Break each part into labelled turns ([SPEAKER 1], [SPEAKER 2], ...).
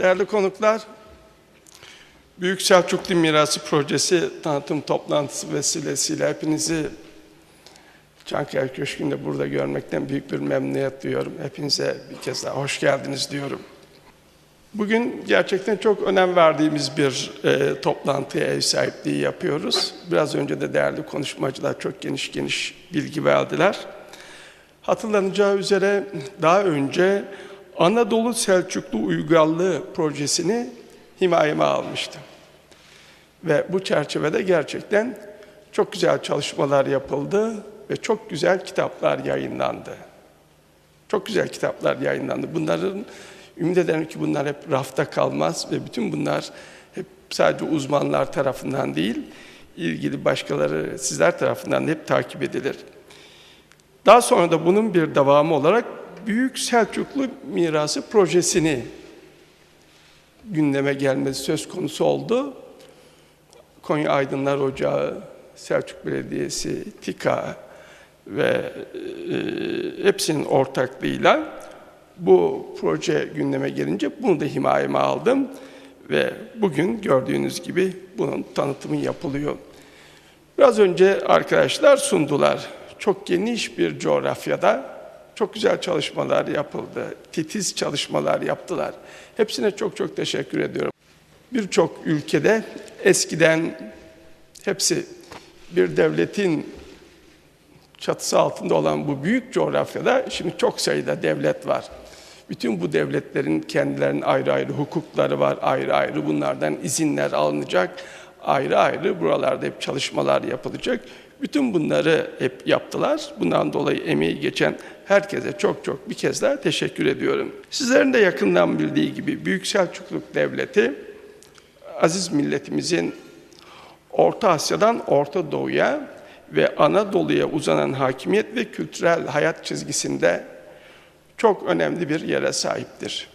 [SPEAKER 1] Değerli konuklar, Büyük Selçuklu Mirası Projesi tanıtım toplantısı vesilesiyle hepinizi Çankaya Köşkü'nde burada görmekten büyük bir memnuniyet duyuyorum. Hepinize bir kez daha hoş geldiniz diyorum. Bugün gerçekten çok önem verdiğimiz bir e, toplantıya ev sahipliği yapıyoruz. Biraz önce de değerli konuşmacılar çok geniş geniş bilgi verdiler. Hatırlanacağı üzere daha önce Anadolu Selçuklu Uygarlığı projesini himayeme almıştım. Ve bu çerçevede gerçekten çok güzel çalışmalar yapıldı ve çok güzel kitaplar yayınlandı. Çok güzel kitaplar yayınlandı. Bunların ümit ederim ki bunlar hep rafta kalmaz ve bütün bunlar hep sadece uzmanlar tarafından değil, ilgili başkaları sizler tarafından hep takip edilir. Daha sonra da bunun bir devamı olarak Büyük Selçuklu Mirası projesini gündeme gelmesi söz konusu oldu. Konya Aydınlar Ocağı, Selçuk Belediyesi, TİKA ve e, hepsinin ortaklığıyla bu proje gündeme gelince bunu da himayeme aldım ve bugün gördüğünüz gibi bunun tanıtımı yapılıyor. Biraz önce arkadaşlar sundular. Çok geniş bir coğrafyada çok güzel çalışmalar yapıldı. Titiz çalışmalar yaptılar. Hepsine çok çok teşekkür ediyorum. Birçok ülkede eskiden hepsi bir devletin çatısı altında olan bu büyük coğrafyada şimdi çok sayıda devlet var. Bütün bu devletlerin kendilerinin ayrı ayrı hukukları var, ayrı ayrı bunlardan izinler alınacak, ayrı ayrı buralarda hep çalışmalar yapılacak. Bütün bunları hep yaptılar. Bundan dolayı emeği geçen herkese çok çok bir kez daha teşekkür ediyorum. Sizlerin de yakından bildiği gibi Büyük Selçukluk Devleti, aziz milletimizin Orta Asya'dan Orta Doğu'ya ve Anadolu'ya uzanan hakimiyet ve kültürel hayat çizgisinde çok önemli bir yere sahiptir.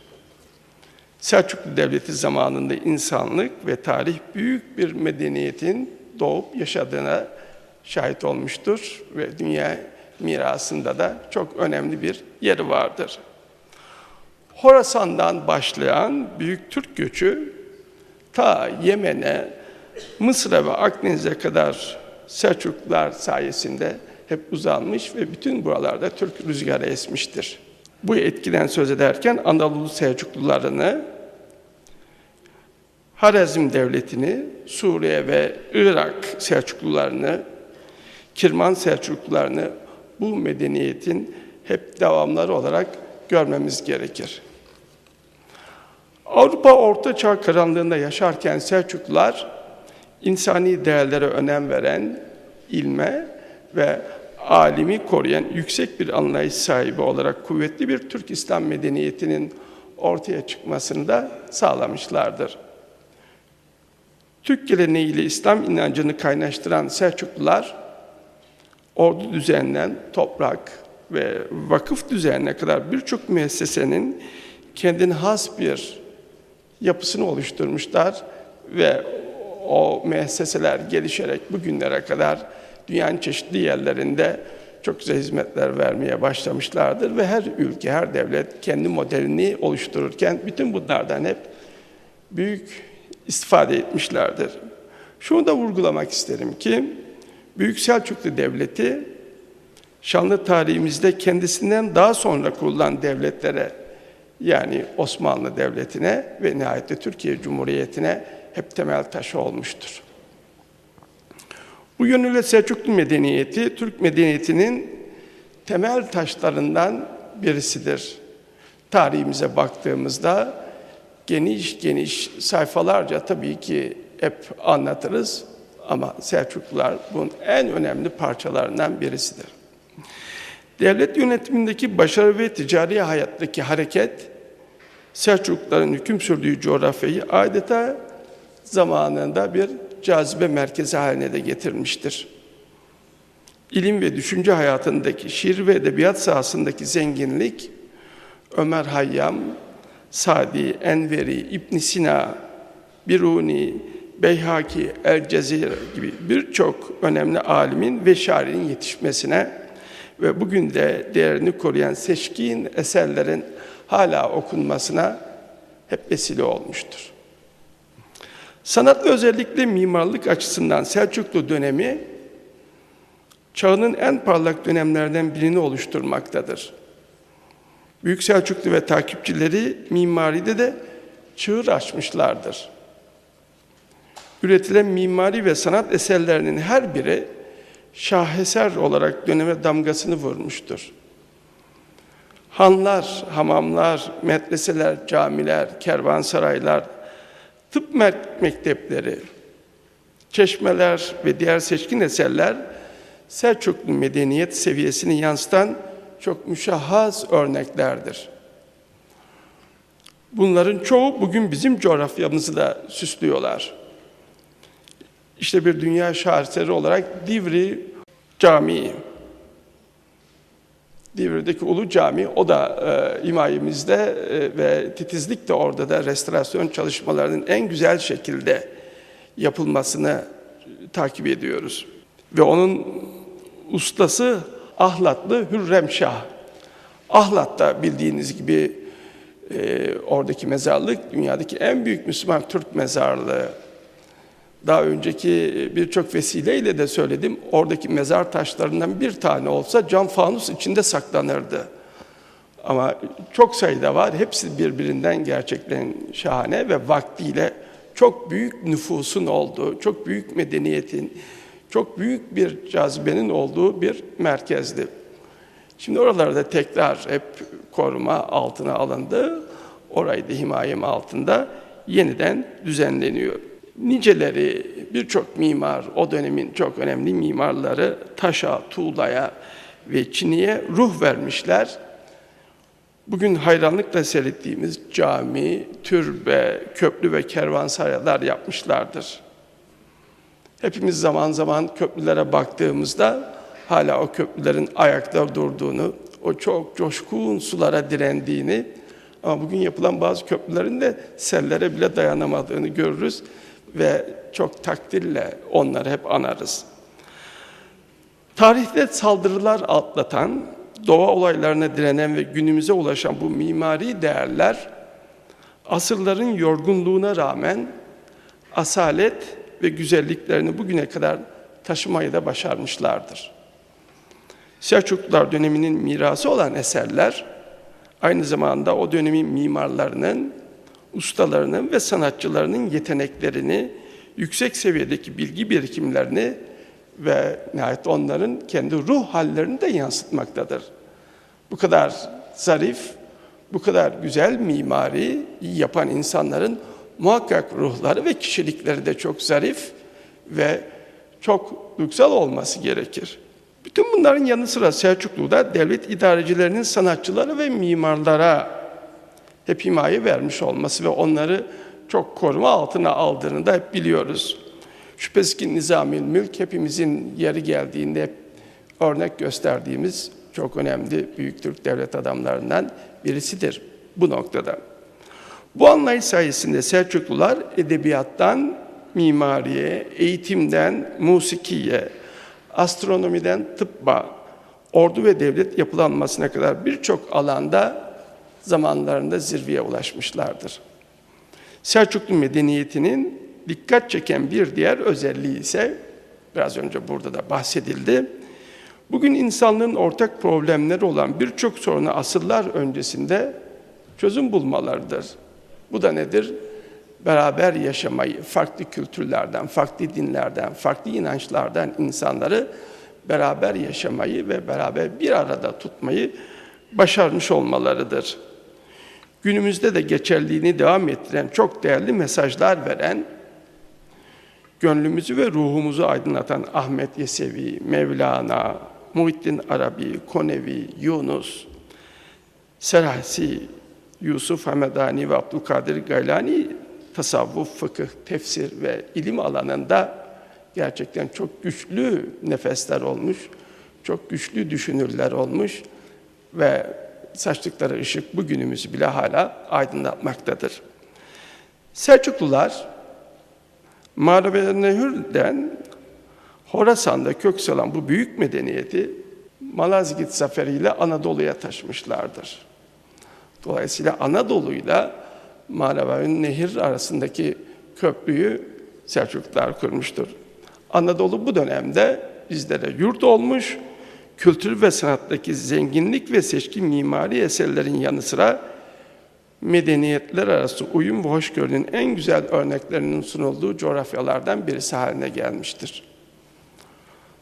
[SPEAKER 1] Selçuklu Devleti zamanında insanlık ve tarih büyük bir medeniyetin doğup yaşadığına şahit olmuştur ve dünya mirasında da çok önemli bir yeri vardır. Horasan'dan başlayan büyük Türk göçü ta Yemen'e, Mısır'a ve Akdeniz'e kadar Selçuklular sayesinde hep uzanmış ve bütün buralarda Türk rüzgarı esmiştir. Bu etkiden söz ederken Anadolu Selçuklularını, Harazm Devleti'ni, Suriye ve Irak Selçuklularını, Kirman Selçuklularını bu medeniyetin hep devamları olarak görmemiz gerekir. Avrupa Orta Çağ karanlığında yaşarken Selçuklular insani değerlere önem veren, ilme ve alimi koruyan yüksek bir anlayış sahibi olarak kuvvetli bir Türk İslam medeniyetinin ortaya çıkmasını da sağlamışlardır. Türk geleneğiyle İslam inancını kaynaştıran Selçuklular, ordu düzeninden toprak ve vakıf düzenine kadar birçok müessesenin kendine has bir yapısını oluşturmuşlar ve o müesseseler gelişerek bugünlere kadar dünyanın çeşitli yerlerinde çok güzel hizmetler vermeye başlamışlardır ve her ülke, her devlet kendi modelini oluştururken bütün bunlardan hep büyük istifade etmişlerdir. Şunu da vurgulamak isterim ki Büyük Selçuklu Devleti şanlı tarihimizde kendisinden daha sonra kurulan devletlere yani Osmanlı Devleti'ne ve nihayette Türkiye Cumhuriyeti'ne hep temel taşı olmuştur. Bu yönüyle Selçuklu medeniyeti Türk medeniyetinin temel taşlarından birisidir. Tarihimize baktığımızda geniş geniş sayfalarca tabii ki hep anlatırız ama Selçuklular bunun en önemli parçalarından birisidir. Devlet yönetimindeki başarı ve ticari hayattaki hareket Selçukluların hüküm sürdüğü coğrafyayı adeta zamanında bir cazibe merkezi haline de getirmiştir. İlim ve düşünce hayatındaki şiir ve edebiyat sahasındaki zenginlik Ömer Hayyam, Sadi, Enveri, İbn Sina, Biruni, Beyhaki, El Cezire gibi birçok önemli alimin ve şairin yetişmesine ve bugün de değerini koruyan seçkin eserlerin hala okunmasına hep vesile olmuştur. Sanat özellikle mimarlık açısından Selçuklu dönemi çağının en parlak dönemlerden birini oluşturmaktadır. Büyük Selçuklu ve takipçileri mimaride de çığır açmışlardır. Üretilen mimari ve sanat eserlerinin her biri şaheser olarak döneme damgasını vurmuştur. Hanlar, hamamlar, medreseler, camiler, kervansaraylar, tıp mektepleri, çeşmeler ve diğer seçkin eserler Selçuklu medeniyet seviyesini yansıtan çok müşahhas örneklerdir. Bunların çoğu bugün bizim coğrafyamızı da süslüyorlar. İşte bir dünya şaheseri olarak Divri Camii. Divri'deki Ulu Cami, o da e, himayemizde e, ve titizlikle orada da restorasyon çalışmalarının en güzel şekilde yapılmasını takip ediyoruz. Ve onun ustası Ahlatlı Hürrem Şah. Ahlat'ta bildiğiniz gibi e, oradaki mezarlık dünyadaki en büyük Müslüman Türk mezarlığı. Daha önceki birçok vesileyle de söyledim. Oradaki mezar taşlarından bir tane olsa cam fanus içinde saklanırdı. Ama çok sayıda var. Hepsi birbirinden gerçekten şahane ve vaktiyle çok büyük nüfusun olduğu, çok büyük medeniyetin, çok büyük bir cazibenin olduğu bir merkezdi. Şimdi oralarda tekrar hep koruma altına alındı. Orayı da himayem altında yeniden düzenleniyor. Niceleri birçok mimar, o dönemin çok önemli mimarları taşa, tuğlaya ve çiniye ruh vermişler. Bugün hayranlıkla seyrettiğimiz cami, türbe, köprü ve kervansarayalar yapmışlardır. Hepimiz zaman zaman köprülere baktığımızda hala o köprülerin ayakta durduğunu, o çok coşkun sulara direndiğini ama bugün yapılan bazı köprülerin de sellere bile dayanamadığını görürüz ve çok takdirle onları hep anarız. Tarihte saldırılar atlatan, doğa olaylarına direnen ve günümüze ulaşan bu mimari değerler asırların yorgunluğuna rağmen asalet ve güzelliklerini bugüne kadar taşımayı da başarmışlardır. Selçuklular döneminin mirası olan eserler aynı zamanda o dönemin mimarlarının, ustalarının ve sanatçılarının yeteneklerini, yüksek seviyedeki bilgi birikimlerini ve nihayet onların kendi ruh hallerini de yansıtmaktadır. Bu kadar zarif, bu kadar güzel mimari yapan insanların muhakkak ruhları ve kişilikleri de çok zarif ve çok duygusal olması gerekir. Bütün bunların yanı sıra Selçuklu'da devlet idarecilerinin sanatçılara ve mimarlara hep himaye vermiş olması ve onları çok koruma altına aldığını da hep biliyoruz. Şüphesiz ki nizami mülk hepimizin yeri geldiğinde hep örnek gösterdiğimiz çok önemli büyük Türk devlet adamlarından birisidir bu noktada. Bu anlayış sayesinde Selçuklular edebiyattan mimariye, eğitimden musikiye, astronomiden tıbba, ordu ve devlet yapılanmasına kadar birçok alanda zamanlarında zirveye ulaşmışlardır. Selçuklu medeniyetinin dikkat çeken bir diğer özelliği ise biraz önce burada da bahsedildi. Bugün insanlığın ortak problemleri olan birçok sorunu asırlar öncesinde çözüm bulmalarıdır. Bu da nedir? Beraber yaşamayı, farklı kültürlerden, farklı dinlerden, farklı inançlardan insanları beraber yaşamayı ve beraber bir arada tutmayı başarmış olmalarıdır. Günümüzde de geçerliğini devam ettiren çok değerli mesajlar veren, gönlümüzü ve ruhumuzu aydınlatan Ahmet Yesevi, Mevlana, Muhittin Arabi, Konevi, Yunus, Serhasi, Yusuf Hamedani ve Abdülkadir Gaylani tasavvuf, fıkıh, tefsir ve ilim alanında gerçekten çok güçlü nefesler olmuş, çok güçlü düşünürler olmuş ve saçtıkları ışık bugünümüzü bile hala aydınlatmaktadır. Selçuklular Mağrebe-i Horasan'da kök salan bu büyük medeniyeti Malazgirt zaferiyle Anadolu'ya taşımışlardır. Dolayısıyla Anadolu'yla ve Nehir arasındaki köprüyü Selçuklular kurmuştur. Anadolu bu dönemde bizlere yurt olmuş, kültür ve sanattaki zenginlik ve seçkin mimari eserlerin yanı sıra medeniyetler arası uyum ve hoşgörünün en güzel örneklerinin sunulduğu coğrafyalardan birisi haline gelmiştir.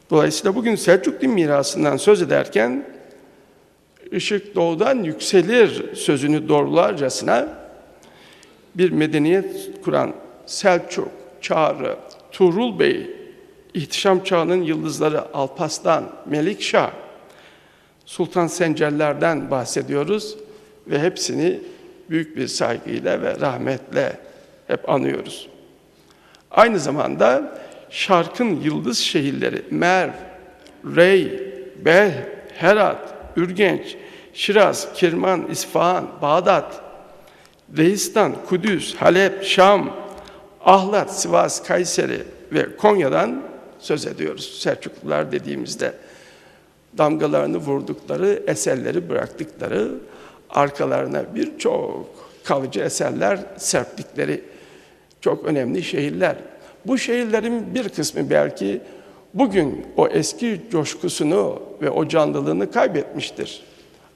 [SPEAKER 1] Dolayısıyla bugün Selçuklu mirasından söz ederken ışık doğudan yükselir sözünü doğrularcasına bir medeniyet kuran Selçuk, Çağrı, Tuğrul Bey, İhtişam Çağı'nın yıldızları Alpaslan, Melikşah, Sultan Sencerler'den bahsediyoruz ve hepsini büyük bir saygıyla ve rahmetle hep anıyoruz. Aynı zamanda şarkın yıldız şehirleri Merv, Rey, Bel, Herat, Ürgenç, Şiraz, Kirman, İsfahan, Bağdat, Reistan, Kudüs, Halep, Şam, Ahlat, Sivas, Kayseri ve Konya'dan söz ediyoruz. Selçuklular dediğimizde damgalarını vurdukları, eserleri bıraktıkları, arkalarına birçok kalıcı eserler serptikleri çok önemli şehirler. Bu şehirlerin bir kısmı belki bugün o eski coşkusunu ve o canlılığını kaybetmiştir.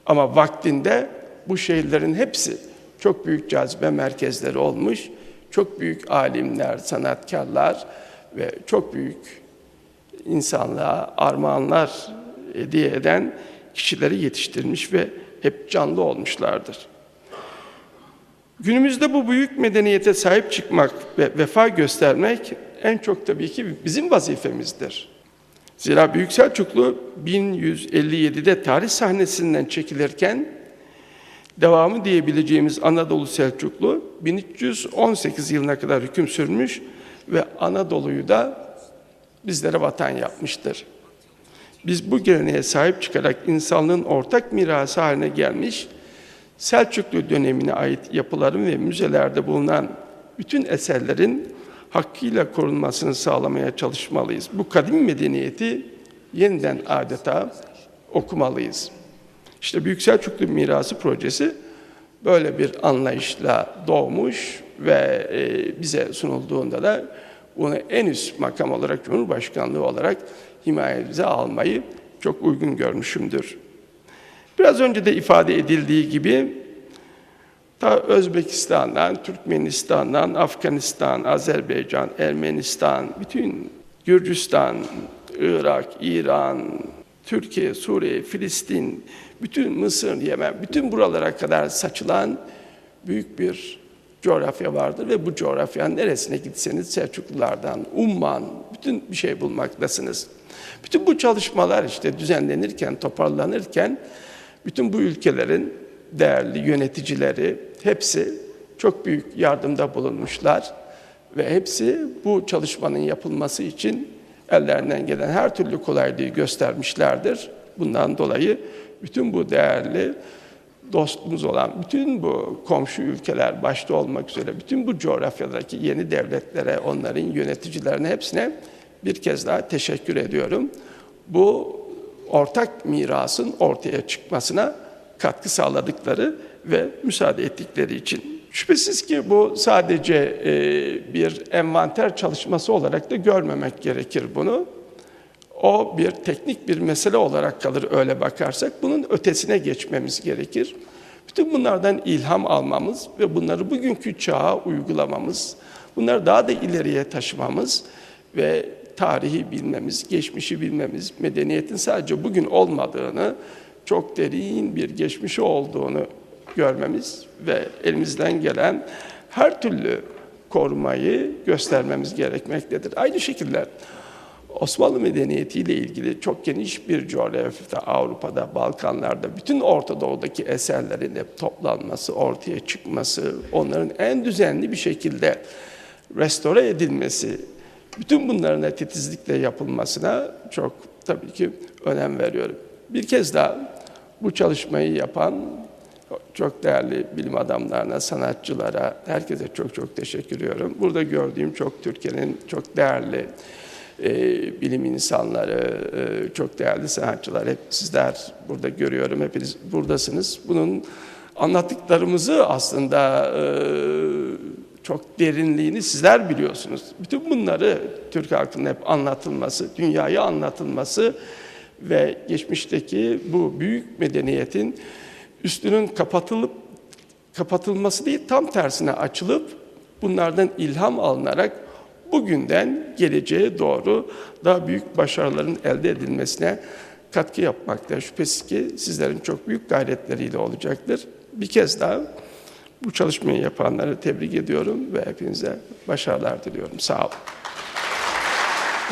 [SPEAKER 1] Ama vaktinde bu şehirlerin hepsi çok büyük cazibe merkezleri olmuş, çok büyük alimler, sanatkarlar ve çok büyük insanlığa armağanlar hediye eden kişileri yetiştirmiş ve hep canlı olmuşlardır. Günümüzde bu büyük medeniyete sahip çıkmak ve vefa göstermek en çok tabii ki bizim vazifemizdir. Zira Büyük Selçuklu 1157'de tarih sahnesinden çekilirken devamı diyebileceğimiz Anadolu Selçuklu 1318 yılına kadar hüküm sürmüş ve Anadolu'yu da bizlere vatan yapmıştır. Biz bu geleneğe sahip çıkarak insanlığın ortak mirası haline gelmiş Selçuklu dönemine ait yapıların ve müzelerde bulunan bütün eserlerin hakkıyla korunmasını sağlamaya çalışmalıyız. Bu kadim medeniyeti yeniden adeta okumalıyız. İşte Büyük Selçuklu Mirası projesi böyle bir anlayışla doğmuş ve e, bize sunulduğunda da bunu en üst makam olarak Cumhurbaşkanlığı olarak himayemize almayı çok uygun görmüşümdür. Biraz önce de ifade edildiği gibi ta Özbekistan'dan, Türkmenistan'dan, Afganistan, Azerbaycan, Ermenistan, bütün Gürcistan, Irak, İran, Türkiye, Suriye, Filistin, bütün Mısır, Yemen, bütün buralara kadar saçılan büyük bir coğrafya vardır ve bu coğrafyanın neresine gitseniz Selçuklulardan, Umman, bütün bir şey bulmaktasınız. Bütün bu çalışmalar işte düzenlenirken, toparlanırken bütün bu ülkelerin değerli yöneticileri hepsi çok büyük yardımda bulunmuşlar ve hepsi bu çalışmanın yapılması için ellerinden gelen her türlü kolaylığı göstermişlerdir. Bundan dolayı bütün bu değerli dostumuz olan bütün bu komşu ülkeler başta olmak üzere bütün bu coğrafyadaki yeni devletlere, onların yöneticilerine hepsine bir kez daha teşekkür ediyorum. Bu ortak mirasın ortaya çıkmasına katkı sağladıkları ve müsaade ettikleri için. Şüphesiz ki bu sadece bir envanter çalışması olarak da görmemek gerekir bunu. O bir teknik bir mesele olarak kalır öyle bakarsak. Bunun ötesine geçmemiz gerekir. Bütün bunlardan ilham almamız ve bunları bugünkü çağa uygulamamız, bunları daha da ileriye taşımamız ve tarihi bilmemiz, geçmişi bilmemiz, medeniyetin sadece bugün olmadığını, çok derin bir geçmişi olduğunu görmemiz ve elimizden gelen her türlü korumayı göstermemiz gerekmektedir. Aynı şekilde Osmanlı medeniyetiyle ilgili çok geniş bir coğrafyada, Avrupa'da, Balkanlarda, bütün Orta Doğu'daki eserlerin hep toplanması, ortaya çıkması, onların en düzenli bir şekilde restore edilmesi, bütün bunların titizlikle yapılmasına çok tabii ki önem veriyorum. Bir kez daha bu çalışmayı yapan çok değerli bilim adamlarına, sanatçılara, herkese çok çok teşekkür ediyorum. Burada gördüğüm çok Türkiye'nin çok değerli e, bilim insanları, e, çok değerli sanatçılar, hep sizler burada görüyorum, hepiniz buradasınız. Bunun anlattıklarımızı aslında e, çok derinliğini sizler biliyorsunuz. Bütün bunları Türk halkının hep anlatılması, dünyaya anlatılması ve geçmişteki bu büyük medeniyetin üstünün kapatılıp kapatılması değil tam tersine açılıp bunlardan ilham alınarak bugünden geleceğe doğru daha büyük başarıların elde edilmesine katkı yapmakta. Şüphesiz ki sizlerin çok büyük gayretleriyle olacaktır. Bir kez daha bu çalışmayı yapanları tebrik ediyorum ve hepinize başarılar diliyorum. Sağ olun.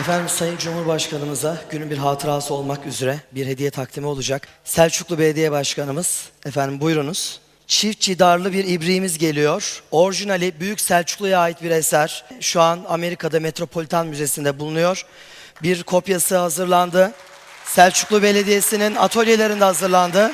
[SPEAKER 2] Efendim Sayın Cumhurbaşkanımıza günün bir hatırası olmak üzere bir hediye takdimi olacak. Selçuklu Belediye Başkanımız, efendim buyurunuz. Çift cidarlı bir ibriğimiz geliyor. Orijinali Büyük Selçuklu'ya ait bir eser. Şu an Amerika'da Metropolitan Müzesi'nde bulunuyor. Bir kopyası hazırlandı. Selçuklu Belediyesi'nin atölyelerinde hazırlandı.